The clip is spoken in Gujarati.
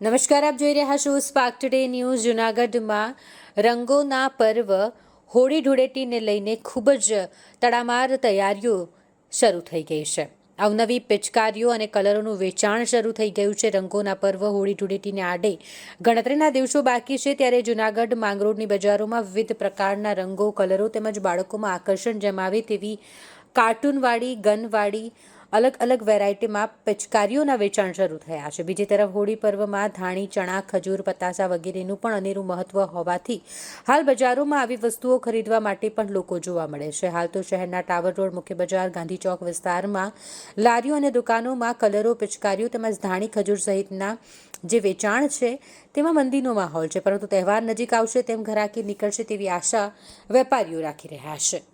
નમસ્કાર, આપ જોઈ રહ્યા છો સ્પાર્ક ટુડે ન્યૂઝ જૂનાગઢમાં રંગોના પર્વ હોળી ધૂળેટીને લઈને ખૂબ જ તડામાર તૈયારીઓ શરૂ થઈ ગઈ છે. અવનવી પિચકારીઓ અને કલરોનું વેચાણ શરૂ થઈ ગયું છે. રંગોના પર્વ હોળી ધૂળેટીને આડે ગણતરીના દિવસો બાકી છે ત્યારે જૂનાગઢ માંગરોળની બજારોમાં વિવિધ પ્રકારના રંગો, કલરો તેમજ બાળકોમાં આકર્ષણ જમાવે તેવી કાર્ટૂનવાળી, ગનવાળી અલગ અલગ વેરાયટીમાં પિચકારીઓના વેચાણ શરૂ થયા છે. બીજી તરફ હોળી પર્વમાં ધાણી, ચણા, ખજૂર પતાસા વગેરેનું પણ અનેરું મહત્વ હોવાથી હાલ બજારોમાં આવી વસ્તુઓ ખરીદવા માટે પણ લોકો જોવા મળે છે. હાલ તો શહેરના ટાવર રોડ, મુખ્ય બજાર, ગાંધી ચોક વિસ્તારમાં લારીઓ અને દુકાનોમાં કલરો, પિચકારીઓ તેમજ ધાણી, ખજૂર સહિતના જે વેચાણ છે તેમાં મંદીનો માહોલ છે. પરંતુ તહેવાર નજીક આવશે તેમ ઘરાકી નીકળશે તેવી આશા વેપારીઓ રાખી રહ્યા છે.